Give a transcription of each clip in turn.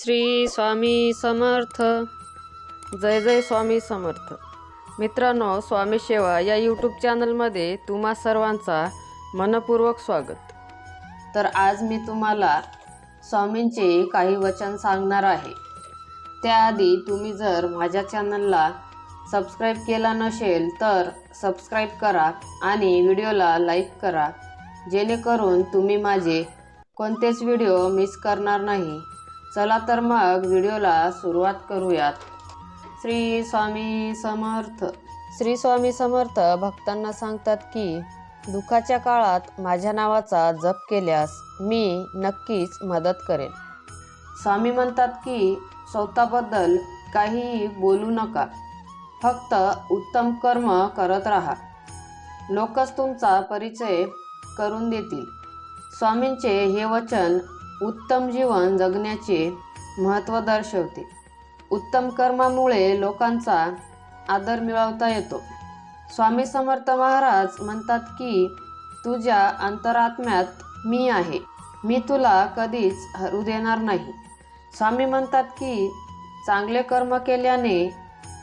श्री स्वामी समर्थ. जय जय स्वामी समर्थ. मित्रांनो स्वामी सेवा या यूट्यूब चॅनलमध्ये तुम्हा सर्वांचा मनपूर्वक स्वागत. तर आज मी तुम्हाला स्वामींचे काही वचन सांगणार आहे. त्याआधी तुम्ही जर माझ्या चॅनलला सबस्क्राईब केला नसेल तर सबस्क्राईब करा आणि व्हिडिओला लाईक करा. जेणेकरून तुम्ही माझे कोणतेच व्हिडिओ मिस करणार नाही. चला तर मग व्हिडिओला सुरुवात करूयात. श्री स्वामी समर्थ. श्री स्वामी समर्थ भक्तांना सांगतात की दुःखाच्या काळात माझ्या नावाचा जप केल्यास मी नक्कीच मदत करेन. स्वामी म्हणतात की स्वतःबद्दल काहीही बोलू नका. फक्त उत्तम कर्म करत राहा. लोकच तुमचा परिचय करून देतील. स्वामींचे हे वचन उत्तम जीवन जगण्याचे महत्त्व दर्शवते. उत्तम कर्मामुळे लोकांचा आदर मिळवता येतो. स्वामी समर्थ महाराज म्हणतात की तुझ्या अंतरात्म्यात मी आहे. मी तुला कधीच हरू देणार नाही. स्वामी म्हणतात की चांगले कर्म केल्याने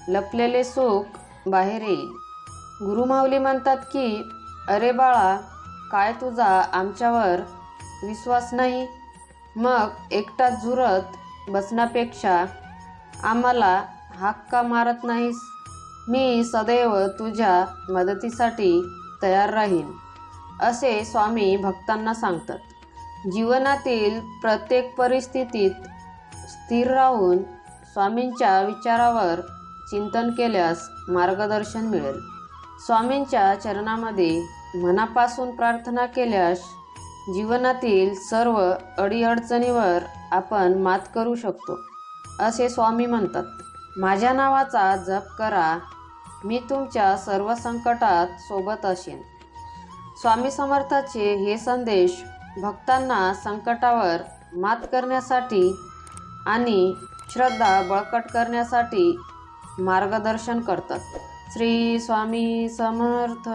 लपलेले सुख बाहेर येईल. गुरुमाऊली म्हणतात की अरे बाळा काय तुझा आमच्यावर विश्वास नाही? मग एकटा झुरत बसण्यापेक्षा आम्हाला हाक का मारत नाहीस. मी सदैव तुझ्या मदतीसाठी तयार राहीन असे स्वामी भक्तांना सांगतात. जीवनातील प्रत्येक परिस्थितीत स्थिर राहून स्वामींच्या विचारावर चिंतन केल्यास मार्गदर्शन मिळेल. स्वामींच्या चरणामध्ये मनापासून प्रार्थना केल्यास जीवनातील सर्व अडीअडचणीवर आपण मात करू शकतो असे स्वामी म्हणतात. माझ्या नावाचा जप करा मी तुमच्या सर्व संकटात सोबत असेन. स्वामी समर्थाचे हे संदेश भक्तांना संकटावर मात करण्यासाठी आणि श्रद्धा बळकट करण्यासाठी मार्गदर्शन करतात. श्री स्वामी समर्थ.